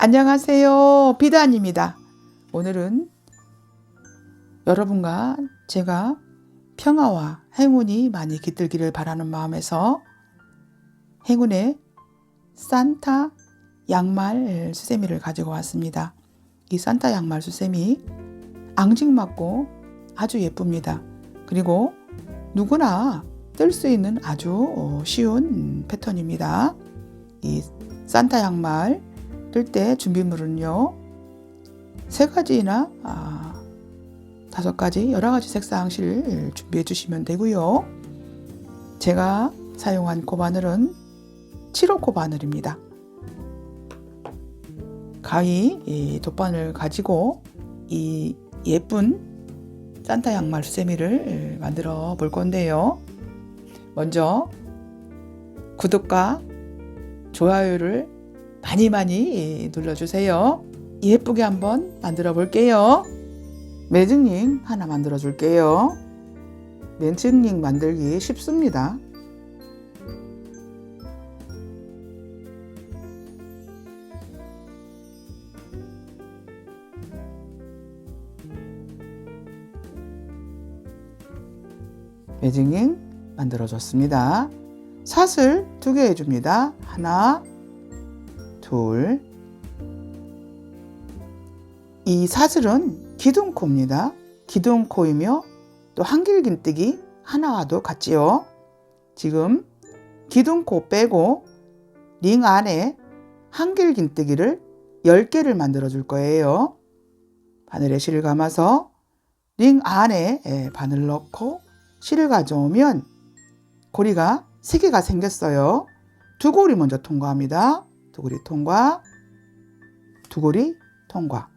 안녕하세요. 비단입니다. 오늘은 여러분과 제가 평화와 행운이 많이 깃들기를 바라는 마음에서 행운의 산타 양말 수세미를 가지고 왔습니다. 이 산타 양말 수세미 앙증맞고 아주 예쁩니다. 그리고 누구나 뜰 수 있는 아주 어, 쉬운 패턴입니다. 이 산타 양말 뜰 때 준비물은요 세 가지나 아, 다섯 가지 여러 가지 색상실 준비해 주시면 되고요. 제가 사용한 코바늘은 7호 코바늘입니다. 가위 이 돗바늘 가지고 이 예쁜 산타 양말 수세미를 만들어 볼 건데요. 먼저 구독과 좋아요를 많이 많이 눌러주세요. 예쁘게 한번 만들어 볼게요. 매직링 하나 만들어 줄게요. 매직링 만들기 쉽습니다. 매직링 만들어 줬습니다. 사슬 두 개 해줍니다. 하나, 둘. 이 사슬은 기둥코입니다. 기둥코이며 또 한길긴뜨기 하나와도 같지요. 지금 기둥코 빼고 링 안에 한길긴뜨기를 10개를 만들어 줄 거예요. 바늘에 실을 감아서 링 안에 예, 바늘 넣고 실을 가져오면 고리가 3개가 생겼어요. 두 고리 먼저 통과합니다. 두 고리 통과, 두 고리 통과.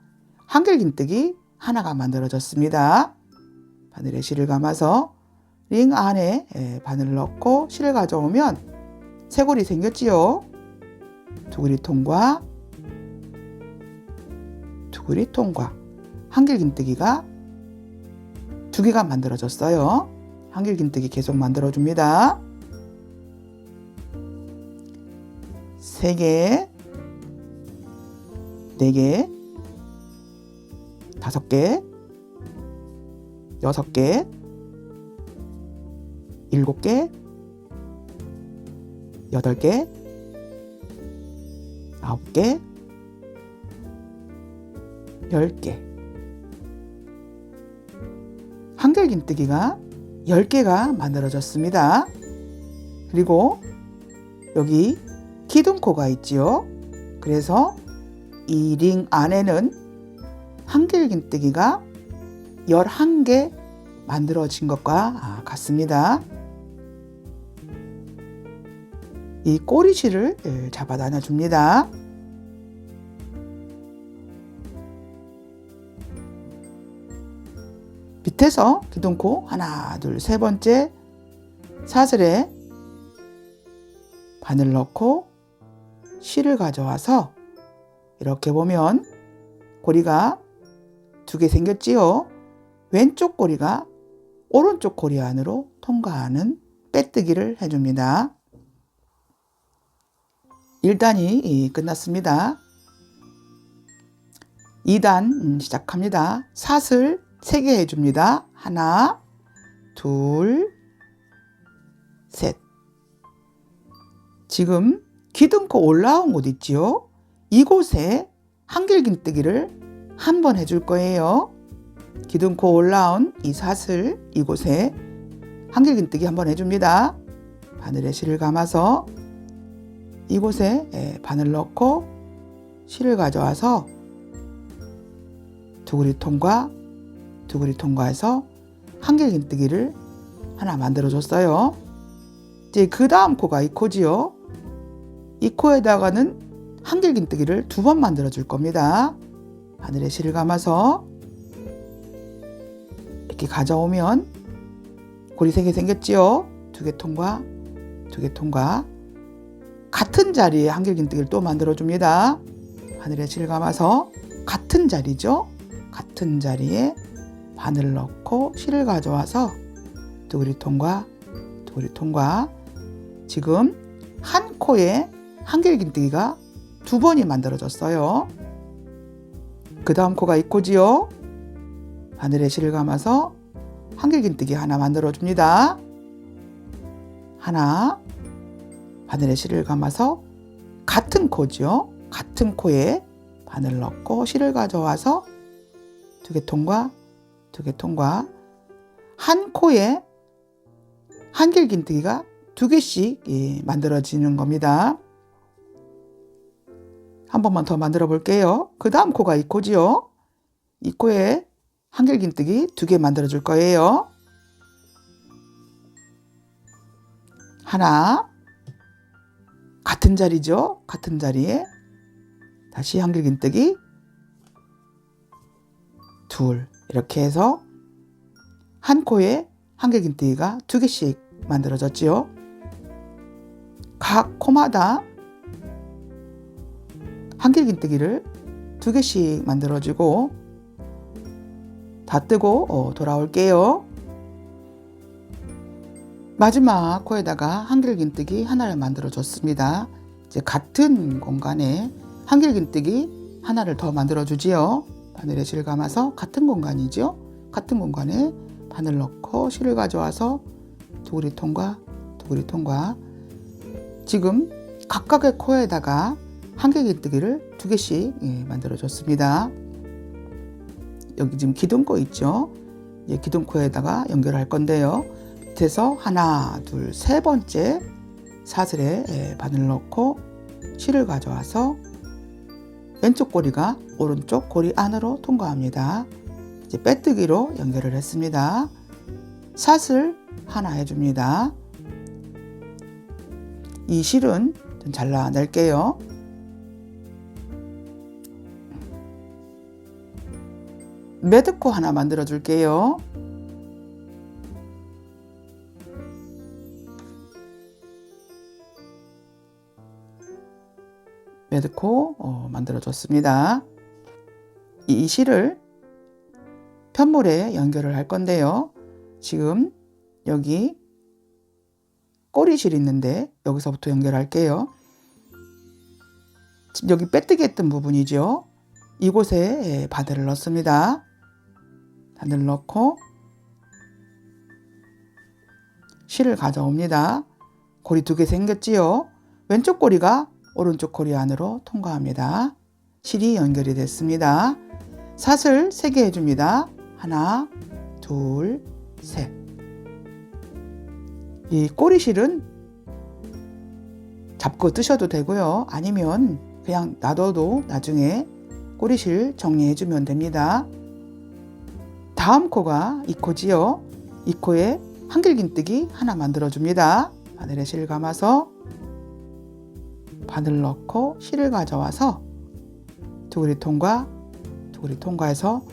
한길긴뜨기 하나가 만들어졌습니다. 바늘에 실을 감아서 링 안에 예, 바늘을 넣고 실을 가져오면 세 고리 생겼지요. 두 고리 통과, 두 고리 통과. 한길긴뜨기가 두 개가 만들어졌어요. 한길긴뜨기 계속 만들어줍니다. 세 개, 네 개, 다섯 개, 여섯 개, 일곱 개, 여덟 개, 아홉 개, 열 개. 한결긴뜨기가 10개가 만들어졌습니다. 그리고 여기 기둥코가 있지요. 그래서 이 링 안에는 한길긴뜨기가 11개 만들어진 것과 같습니다. 이 꼬리실을 잡아 다녀줍니다. 밑에서 기둥코 하나, 둘, 세 번째 사슬에 바늘 넣고 실을 가져와서 이렇게 보면 고리가 두 개 생겼지요. 왼쪽 고리가 오른쪽 고리 안으로 통과하는 빼뜨기를 해줍니다. 1단이 끝났습니다. 2단 시작합니다. 사슬 3개 해줍니다. 하나, 둘, 셋. 지금 기둥코 올라온 곳 있지요? 이곳에 한길긴뜨기를 한 번 해줄 거예요. 기둥코 올라온 이 사슬 이곳에 한길긴뜨기 한 번 해줍니다. 바늘에 실을 감아서 이곳에 바늘 넣고 실을 가져와서 두구리 통과 두구리 통과해서 한길긴뜨기를 하나 만들어 줬어요. 이제 그 다음 코가 이 코지요. 이 코에다가는 한길긴뜨기를 두 번 만들어 줄 겁니다. 바늘에 실을 감아서 이렇게 가져오면 고리 세 개 생겼지요. 두 개 통과, 두 개 통과. 같은 자리에 한길긴뜨기를 또 만들어 줍니다. 바늘에 실을 감아서 같은 자리죠. 같은 자리에 바늘을 넣고 실을 가져와서 두구리 통과, 두구리 통과. 지금 한 코에 한길긴뜨기가 두 번이 만들어졌어요. 그 다음 코가 이 코지요. 바늘에 실을 감아서 한길긴뜨기 하나 만들어줍니다. 하나, 바늘에 실을 감아서 같은 코죠. 같은 코에 바늘 넣고 실을 가져와서 두 개 통과, 두 개 통과. 한 코에 한길긴뜨기가 두 개씩 예, 만들어지는 겁니다. 한 번만 더 만들어 볼게요. 그 다음 코가 이 코지요. 이 코에 한길긴뜨기 두 개 만들어 줄 거예요. 하나, 같은 자리죠. 같은 자리에 다시 한길긴뜨기 둘 이렇게 해서 한 코에 한길긴뜨기가 두 개씩 만들어졌지요. 각 코마다 한길긴뜨기를 두 개씩 만들어주고 다 뜨고 어, 돌아올게요. 마지막 코에다가 한길긴뜨기 하나를 만들어줬습니다. 이제 같은 공간에 한길긴뜨기 하나를 더 만들어주지요. 바늘에 실 감아서 같은 공간이죠. 같은 공간에 바늘 넣고 실을 가져와서 두구리 통과, 두구리 통과. 지금 각각의 코에다가 한길긴뜨기를 두 개씩 예, 만들어줬습니다. 여기 지금 기둥코 있죠. 예, 기둥코에다가 연결할 건데요. 밑에서 하나, 둘, 세 번째 사슬에 예, 바늘 넣고 실을 가져와서 왼쪽 고리가 오른쪽 고리 안으로 통과합니다. 이제 빼뜨기로 연결을 했습니다. 사슬 하나 해줍니다. 이 실은 좀 잘라낼게요. 매드코 하나 만들어 줄게요. 매드코 어, 만들어 줬습니다. 이 실을 편물에 연결을 할 건데요. 지금 여기 꼬리실 있는데 여기서부터 연결할게요. 여기 빼뜨기 했던 부분이죠. 이곳에 바늘을 넣습니다. 바늘 넣고 실을 가져옵니다. 고리 두 개 생겼지요. 왼쪽 고리가 오른쪽 고리 안으로 통과합니다. 실이 연결이 됐습니다. 사슬 세 개 해줍니다. 하나, 둘, 셋. 이 꼬리실은 잡고 뜨셔도 되고요. 아니면 그냥 놔둬도 나중에 꼬리실 정리해주면 됩니다. 다음 코가 이 코지요. 이 코에 한길긴뜨기 하나 만들어줍니다. 바늘에 실 감아서 바늘 넣고 실을 가져와서 두구리 통과, 두구리 통과해서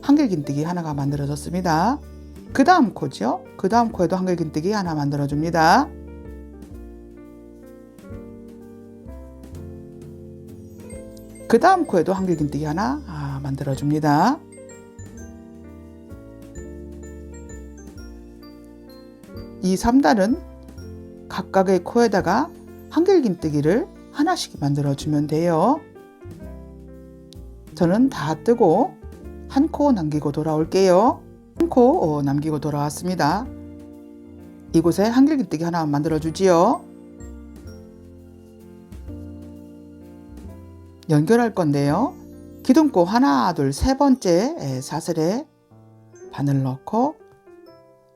한길긴뜨기 하나가 만들어졌습니다. 그 다음 코죠. 그 다음 코에도 한길긴뜨기 하나 만들어줍니다. 그 다음 코에도 한길긴뜨기 하나 아, 만들어줍니다. 이 3단은 각각의 코에다가 한길긴뜨기를 하나씩 만들어주면 돼요. 저는 다 뜨고 한 코 남기고 돌아올게요. 한코 어, 남기고 돌아왔습니다. 이곳에 한길긴뜨기 하나 만들어주지요. 연결할 건데요. 기둥코 하나, 둘, 세 번째 사슬에 바늘 넣고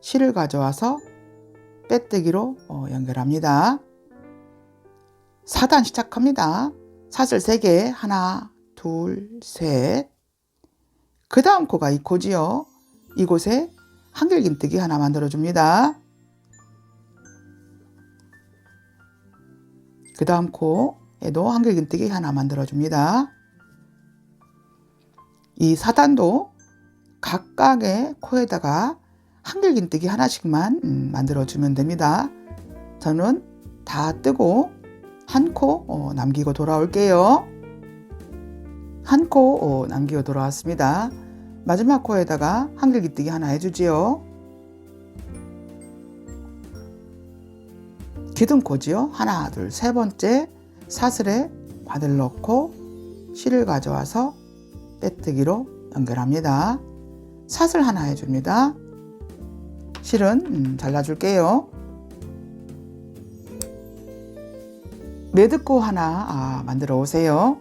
실을 가져와서 빼뜨기로 어, 연결합니다. 4단 시작합니다. 사슬 3개, 하나, 둘, 셋. 그 다음 코가 이 코지요. 이곳에 한길긴뜨기 하나 만들어줍니다. 그 다음 코에도 한길긴뜨기 하나 만들어줍니다. 이 4단도 각각의 코에다가 한길긴뜨기 하나씩만 음, 만들어주면 됩니다. 저는 다 뜨고 한 코 어, 남기고 돌아올게요. 한 코 어, 남기고 돌아왔습니다. 마지막 코에다가 한길기뜨기 하나 해주지요. 기둥코지요. 하나, 둘, 세 번째 사슬에 바늘 넣고 실을 가져와서 빼뜨기로 연결합니다. 사슬 하나 해줍니다. 실은 음, 잘라줄게요. 매듭고 하나 아, 만들어 오세요.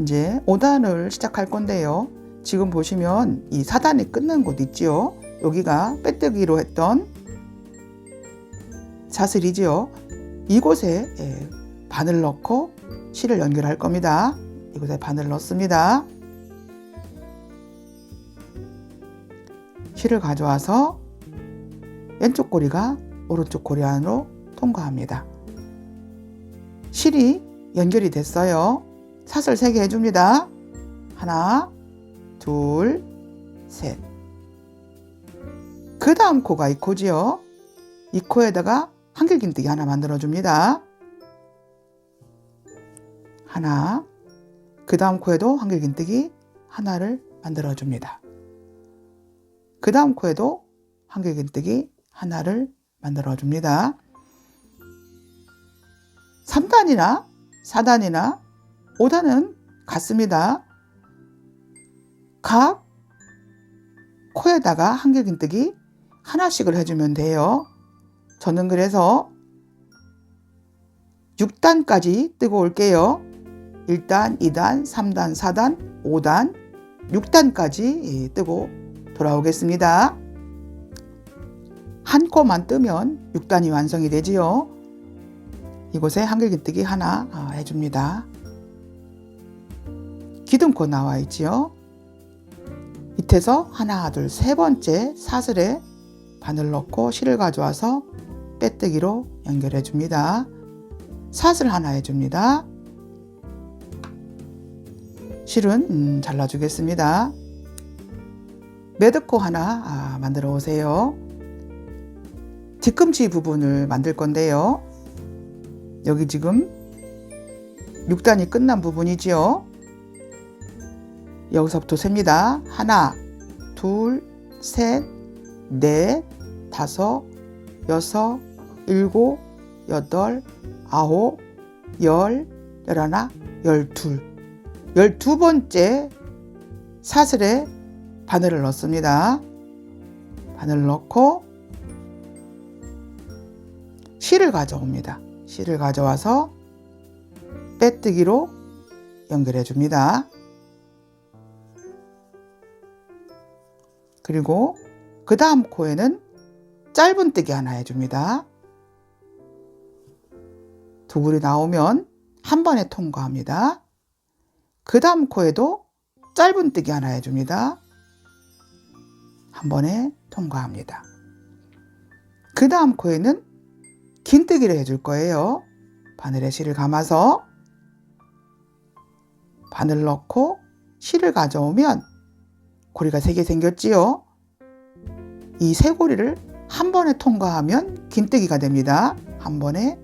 이제 5단을 시작할 건데요. 지금 보시면 이 4단이 끝난 곳 있지요. 여기가 빼뜨기로 했던 사슬이지요. 이곳에 예, 바늘 넣고 실을 연결할 겁니다. 이곳에 바늘 넣습니다. 실을 가져와서 왼쪽 고리가 오른쪽 고리 안으로 통과합니다. 실이 연결이 됐어요. 사슬 3개 해줍니다. 하나, 둘, 셋. 그 다음 코가 이 코지요. 이 코에다가 한길긴뜨기 하나 만들어줍니다. 하나, 그 다음 코에도 한길긴뜨기 하나를 만들어줍니다. 그 다음 코에도 한길긴뜨기 하나를 만들어 줍니다. 3단이나 4단이나 5단은 같습니다. 각 코에다가 한길긴뜨기 하나씩을 해주면 돼요. 저는 그래서 6단까지 뜨고 올게요. 1단, 2단, 3단, 4단, 5단, 6단까지 뜨고 돌아오겠습니다. 한 코만 뜨면 6단이 완성이 되지요. 이곳에 한길긴뜨기 하나 아, 해줍니다. 기둥코 나와 있지요. 밑에서 하나, 둘, 세 번째 사슬에 바늘 넣고 실을 가져와서 빼뜨기로 연결해 줍니다. 사슬 하나 해줍니다. 실은 음, 잘라주겠습니다. 매듭코 하나 아, 만들어 오세요. 뒤꿈치 부분을 만들 건데요. 여기 지금 6단이 끝난 부분이지요. 여기서부터 셉니다. 하나, 둘, 셋, 넷, 다섯, 여섯, 일곱, 여덟, 아홉, 열, 열하나, 열둘. 열두 번째 사슬에 바늘을 넣습니다. 바늘 넣고 실을 가져옵니다. 실을 가져와서 빼뜨기로 연결해 줍니다. 그리고 그 다음 코에는 짧은 뜨기 하나 해줍니다. 두 불이 나오면 한 번에 통과합니다. 그 다음 코에도 짧은 뜨기 하나 해줍니다. 한 번에 통과합니다. 그 다음 코에는 긴뜨기를 해줄 거예요. 바늘에 실을 감아서 바늘 넣고 실을 가져오면 고리가 세개 생겼지요. 이 세 고리를 한 번에 통과하면 긴뜨기가 됩니다. 한 번에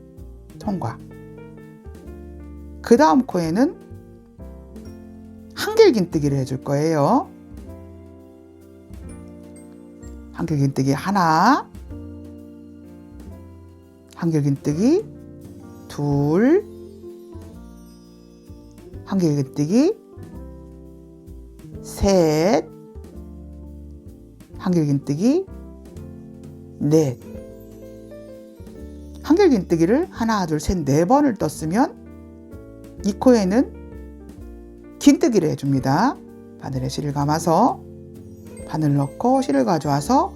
통과. 그 다음 코에는 한길 긴뜨기를 해줄 거예요. 한길 긴뜨기 하나, 한길 긴뜨기 둘, 한길 긴뜨기 셋, 한길긴뜨기 넷. 한길긴뜨기를 하나 둘셋 네 번을 떴으면 이 코에는 긴뜨기를 해줍니다. 바늘에 실을 감아서 바늘 넣고 실을 가져와서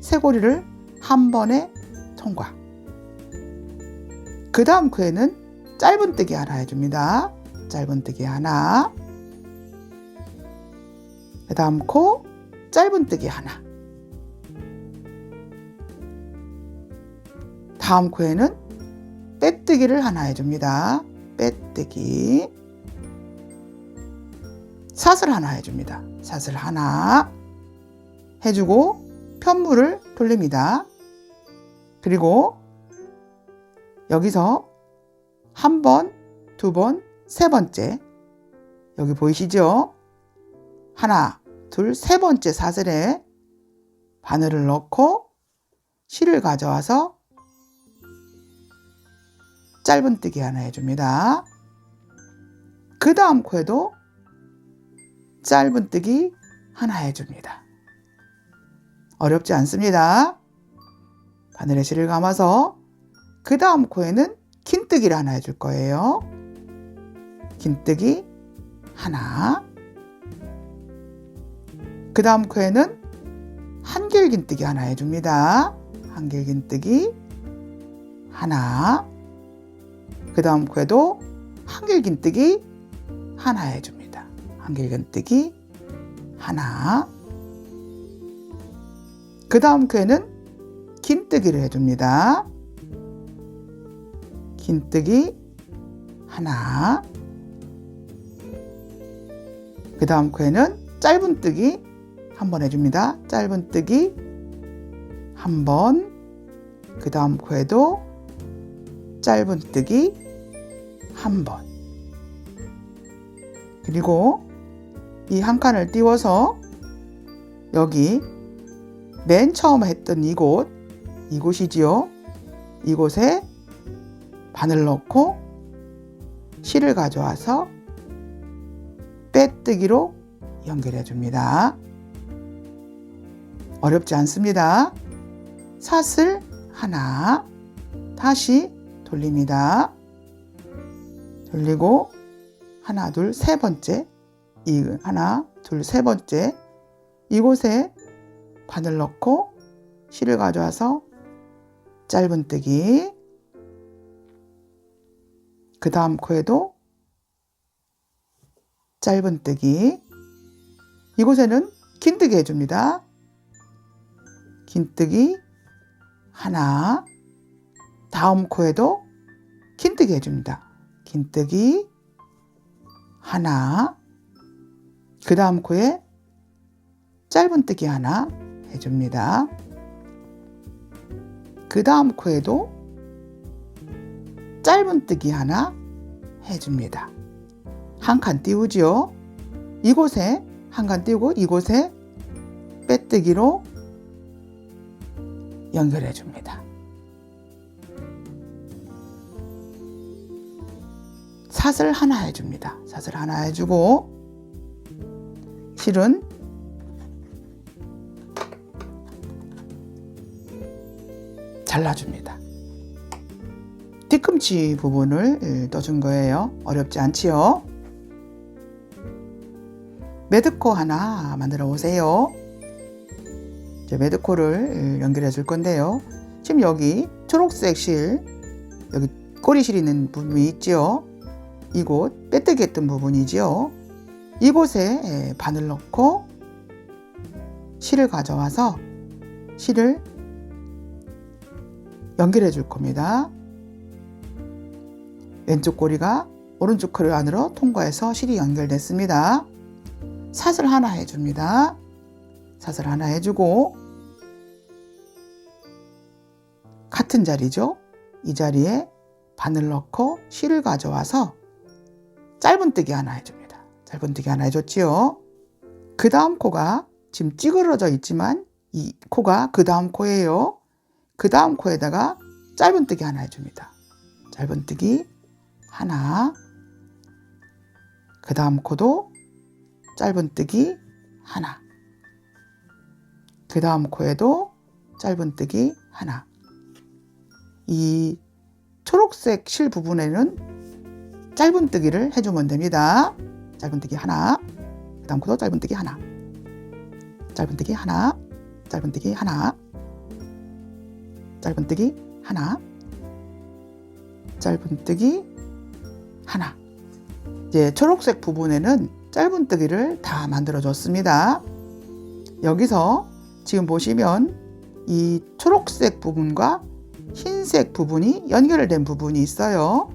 쇠고리를 한 번에 통과. 그 다음 코에는 짧은뜨기 하나 해줍니다. 짧은뜨기 하나. 그 다음 코 짧은뜨기 하나. 다음 코에는 빼뜨기를 하나 해줍니다. 빼뜨기. 사슬 하나 해줍니다. 사슬 하나 해주고 편물을 돌립니다. 그리고 여기서 한 번, 두 번, 세 번째 여기 보이시죠? 하나, 둘, 세 번째 사슬에 바늘을 넣고 실을 가져와서 짧은뜨기 하나 해줍니다. 그 다음 코에도 짧은뜨기 하나 해줍니다. 어렵지 않습니다. 바늘에 실을 감아서 그 다음 코에는 긴뜨기를 하나 해줄 거예요. 긴뜨기 하나. 그 다음 코에는 한길긴뜨기 하나 해줍니다. 한길긴뜨기 하나. 그 다음 코에도 한길긴뜨기 하나 해줍니다. 한길긴뜨기 하나. 그 다음 코에는 긴뜨기를 해줍니다. 긴뜨기 하나. 그 다음 코에는 짧은뜨기 한 번 해줍니다. 짧은뜨기 한 번. 그 다음 코에도 짧은뜨기 한 번. 그리고 이 한 칸을 띄워서 여기 맨 처음 했던 이곳, 이곳이지요. 이곳에 바늘 넣고 실을 가져와서 빼뜨기로 연결해 줍니다. 어렵지 않습니다. 사슬 하나 다시 돌립니다. 돌리고 하나 둘 세 번째 이 하나 둘 세 번째 이곳에 바늘 넣고 실을 가져와서 짧은뜨기. 그 다음 코에도 짧은뜨기. 이곳에는 긴뜨기 해줍니다. 긴뜨기 하나. 다음 코에도 긴뜨기 해줍니다. 긴뜨기 하나. 그 다음 코에 짧은뜨기 하나 해줍니다. 그 다음 코에도 짧은뜨기 하나 해줍니다. 한 칸 띄우지요. 이곳에 한 칸 띄우고 이곳에 빼뜨기로 연결해 줍니다. 사슬 하나 해줍니다. 사슬 하나 해주고 실은 잘라줍니다. 뒤꿈치 부분을 떠준 거예요. 어렵지 않지요? 매드코 하나 만들어 보세요. 이제 매드코를 연결해 줄 건데요. 지금 여기 초록색 실, 여기 꼬리실 있는 부분이 있지요. 이곳 빼뜨기 했던 부분이지요. 이곳에 바늘 넣고 실을 가져와서 실을 연결해 줄 겁니다. 왼쪽 꼬리가 오른쪽 꼬리 안으로 통과해서 실이 연결됐습니다. 사슬 하나 해줍니다. 사슬 하나 해주고 같은 자리죠. 이 자리에 바늘 넣고 실을 가져와서 짧은뜨기 하나 해줍니다. 짧은뜨기 하나 해줬지요. 그 다음 코가 지금 찌그러져 있지만 이 코가 그 다음 코예요. 그 다음 코에다가 짧은뜨기 하나 해줍니다. 짧은뜨기 하나. 그 다음 코도 짧은뜨기 하나. 그 다음 코에도 짧은뜨기 하나. 이 초록색 실 부분에는 짧은뜨기를 해주면 됩니다. 짧은뜨기 하나. 그 다음 코도 짧은뜨기 하나. 짧은뜨기 하나. 짧은뜨기 하나. 짧은뜨기 하나. 짧은뜨기 하나. 이제 초록색 부분에는 짧은뜨기를 다 만들어 줬습니다. 여기서 지금 보시면 이 초록색 부분과 흰색 부분이 연결된 부분이 있어요.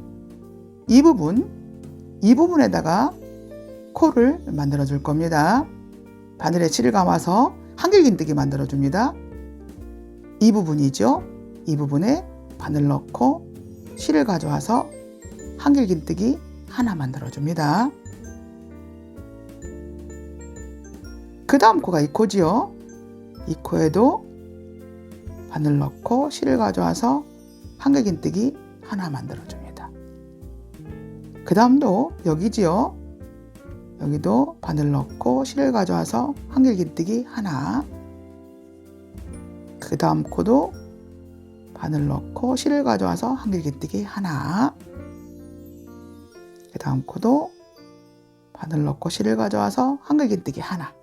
이 부분, 이 부분에다가 코를 만들어 줄 겁니다. 바늘에 실을 감아서 한길긴뜨기 만들어 줍니다. 이 부분이죠. 이 부분에 바늘 넣고 실을 가져와서 한길긴뜨기 하나 만들어 줍니다. 그 다음 코가 이 코지요. 이 코에도 바늘 넣고 실을 가져와서 한길긴뜨기 하나 만들어 줍니다. 그 다음도 여기지요. 여기도 바늘 넣고 실을 가져와서 한길긴뜨기 하나. 그 다음 코도 바늘 넣고 실을 가져와서 한길긴뜨기 하나. 그 다음 코도 바늘 넣고 실을 가져와서 한길긴뜨기 하나.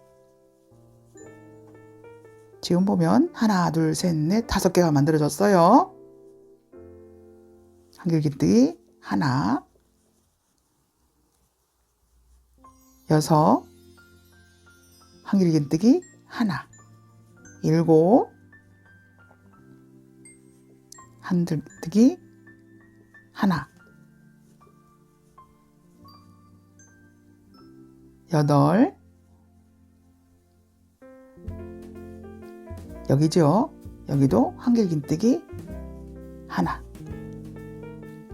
지금 보면 하나, 둘, 셋, 넷, 다섯 개가 만들어졌어요. 한길긴뜨기 하나, 여섯, 한길긴뜨기 하나, 일곱, 한길뜨기 하나, 여덟, 여기죠. 여기도 한길긴뜨기 하나,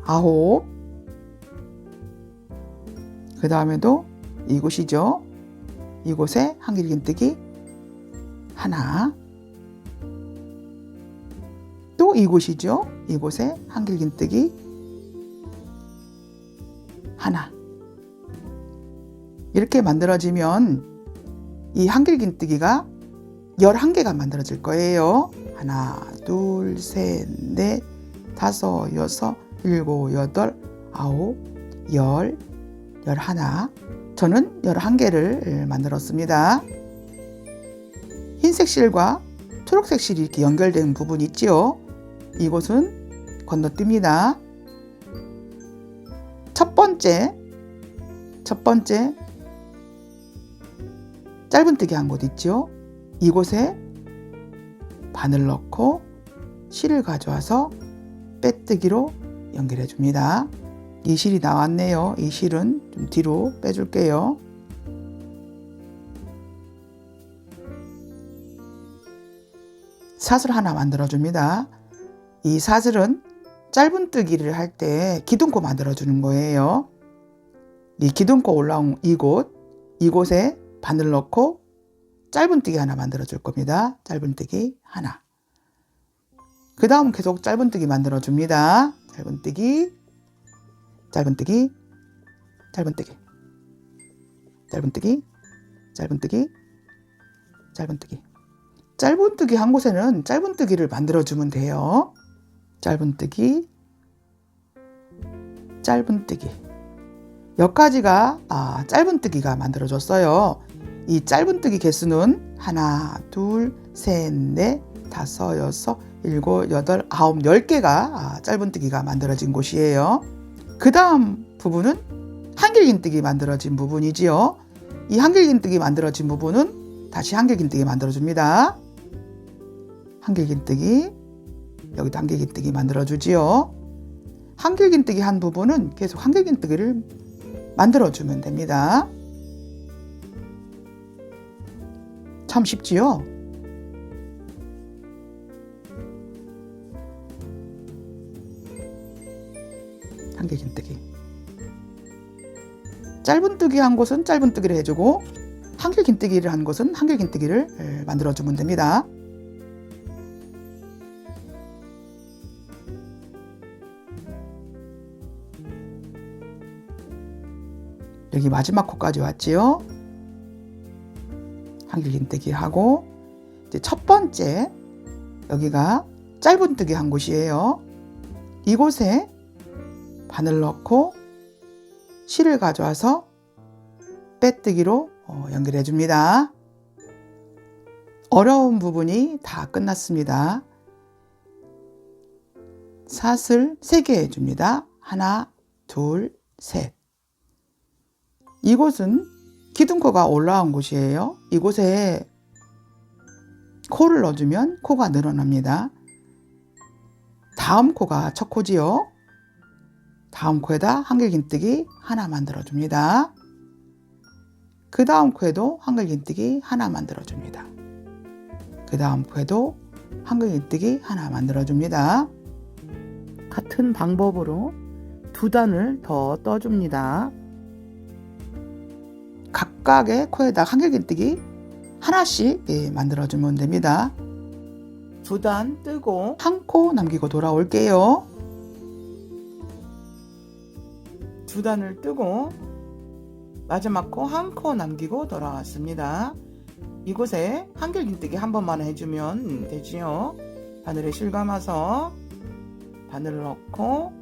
아홉, 그 다음에도 이곳이죠. 이곳에 한길긴뜨기 하나, 또 이곳이죠. 이곳에 한길긴뜨기 하나. 이렇게 만들어지면 이 한길긴뜨기가 11개가 만들어질 거예요. 하나, 둘, 셋, 넷, 다섯, 여섯, 일곱, 여덟, 아홉, 열, 열하나. 저는 11개를 만들었습니다. 흰색 실과 초록색 실이 이렇게 연결된 부분이 있지요. 이곳은 건너뜁니다. 첫 번째, 첫 번째 짧은뜨기 한 곳 있죠. 이곳에 바늘 넣고 실을 가져와서 빼뜨기로 연결해 줍니다. 이 실이 나왔네요. 이 실은 좀 뒤로 빼줄게요. 사슬 하나 만들어 줍니다. 이 사슬은 짧은뜨기를 할 때 기둥코 만들어 주는 거예요. 이 기둥코 올라온 이곳, 이곳에 바늘 넣고 짧은뜨기 하나 만들어 줄 겁니다. 짧은뜨기 하나. 그 다음 계속 짧은뜨기 만들어 줍니다. 짧은뜨기, 짧은뜨기, 짧은뜨기, 짧은뜨기, 짧은뜨기, 짧은뜨기. 짧은뜨기 한 곳에는 짧은뜨기를 만들어 주면 돼요. 짧은뜨기, 짧은뜨기. 여기까지가 아, 짧은뜨기가 만들어졌어요. 이 짧은뜨기 개수는 하나, 둘, 셋, 넷, 다섯, 여섯, 일곱, 여덟, 아홉, 열 개가 아, 짧은뜨기가 만들어진 곳이에요. 그 다음 부분은 한길긴뜨기 만들어진 부분이지요. 이 한길긴뜨기 만들어진 부분은 다시 한길긴뜨기 만들어줍니다. 한길긴뜨기 여기도 한길긴뜨기 만들어주지요. 한길긴뜨기 한 부분은 계속 한길긴뜨기를 만들어주면 됩니다. 참 쉽지요? 한길긴뜨기. 짧은뜨기 한 곳은 짧은뜨기를 해주고 한길긴뜨기를 한 곳은 한길긴뜨기를 만들어주면 됩니다. 여기 마지막 코까지 왔지요. 한길긴뜨기 하고 이제 첫 번째 여기가 짧은뜨기 한 곳이에요. 이곳에 바늘 넣고 실을 가져와서 빼뜨기로 어, 연결해 줍니다. 어려운 부분이 다 끝났습니다. 사슬 3개 해줍니다. 하나, 둘, 셋. 이곳은 기둥코가 올라온 곳이에요. 이곳에 코를 넣어주면 코가 늘어납니다. 다음 코가 첫 코지요. 다음 코에다 한길긴뜨기 하나 만들어줍니다. 그 다음 코에도 한글긴뜨기 하나 만들어줍니다. 그 다음 코에도 한글긴뜨기 하나 만들어줍니다. 같은 방법으로 두 단을 더 떠줍니다. 각각의 코에다 한길긴뜨기 하나씩 예, 만들어주면 됩니다. 두 단 뜨고 한 코 남기고 돌아올게요. 두두 단을 뜨고 마지막 코 한 코 남기고 돌아왔습니다. 이곳에 한길긴뜨기 한 번만 해주면 되지요. 바늘에 실 감아서 바늘을 넣고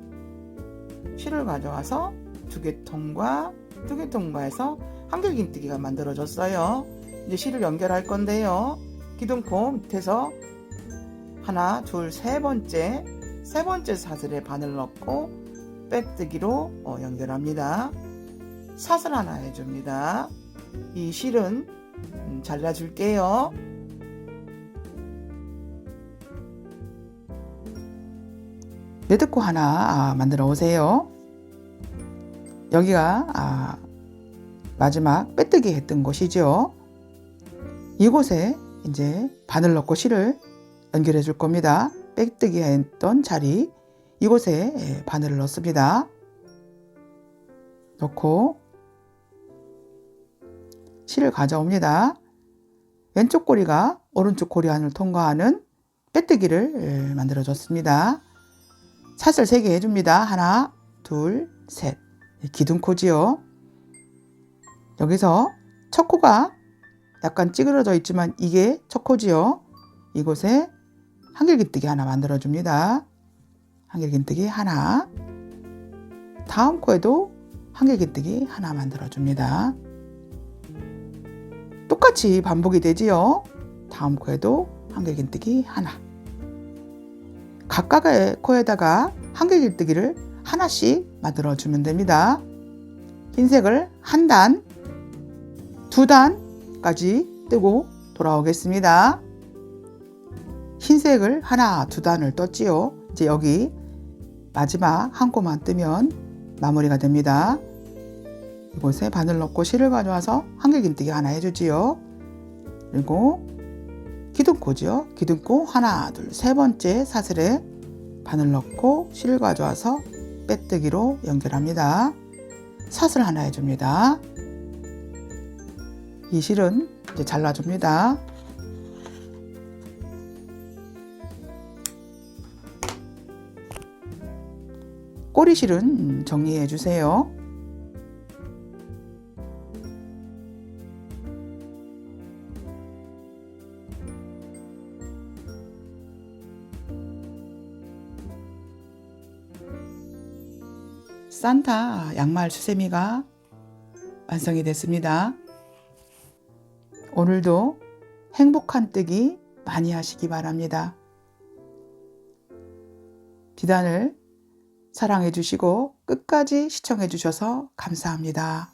실을 가져와서 두개 통과 두개 통과해서 한길긴뜨기가 만들어졌어요. 이제 실을 연결할 건데요. 기둥코 밑에서 하나, 둘, 세 번째 세 번째 사슬에 바늘 넣고 빼뜨기로 어, 연결합니다. 사슬 하나 해줍니다. 이 실은 음, 잘라줄게요. 매듭코 하나 아, 만들어 오세요. 여기가 아, 마지막 빼뜨기 했던 곳이죠. 이곳에 이제 바늘 넣고 실을 연결해 줄 겁니다. 빼뜨기 했던 자리 이곳에 예, 바늘을 넣습니다. 넣고 실을 가져옵니다. 왼쪽 고리가 오른쪽 고리 안을 통과하는 빼뜨기를 예, 만들어 줬습니다. 사슬 3개 해줍니다. 하나, 둘, 셋. 기둥코지요. 여기서 첫 코가 약간 찌그러져 있지만 이게 첫 코지요. 이곳에 한길긴뜨기 하나 만들어 줍니다. 한길긴뜨기 하나. 다음 코에도 한길긴뜨기 하나 만들어 줍니다. 똑같이 반복이 되지요. 다음 코에도 한길긴뜨기 하나. 각각의 코에다가 한길긴뜨기를 하나씩 만들어 주면 됩니다. 흰색을 한 단, 두 단까지 뜨고 돌아오겠습니다. 흰색을 하나, 두 단을 떴지요. 이제 여기 마지막 한 코만 뜨면 마무리가 됩니다. 이곳에 바늘 넣고 실을 가져와서 한길긴뜨기 하나 해주지요. 그리고 기둥코지요. 기둥코 하나, 둘, 세 번째 사슬에 바늘 넣고 실을 가져와서 빼뜨기로 연결합니다. 사슬 하나 해줍니다. 이 실은 이제 잘라줍니다. 꼬리실은 정리해 주세요. 산타 양말 수세미가 완성이 됐습니다. 오늘도 행복한 뜨기 많이 하시기 바랍니다. 비단을 사랑해 주시고 끝까지 시청해 주셔서 감사합니다.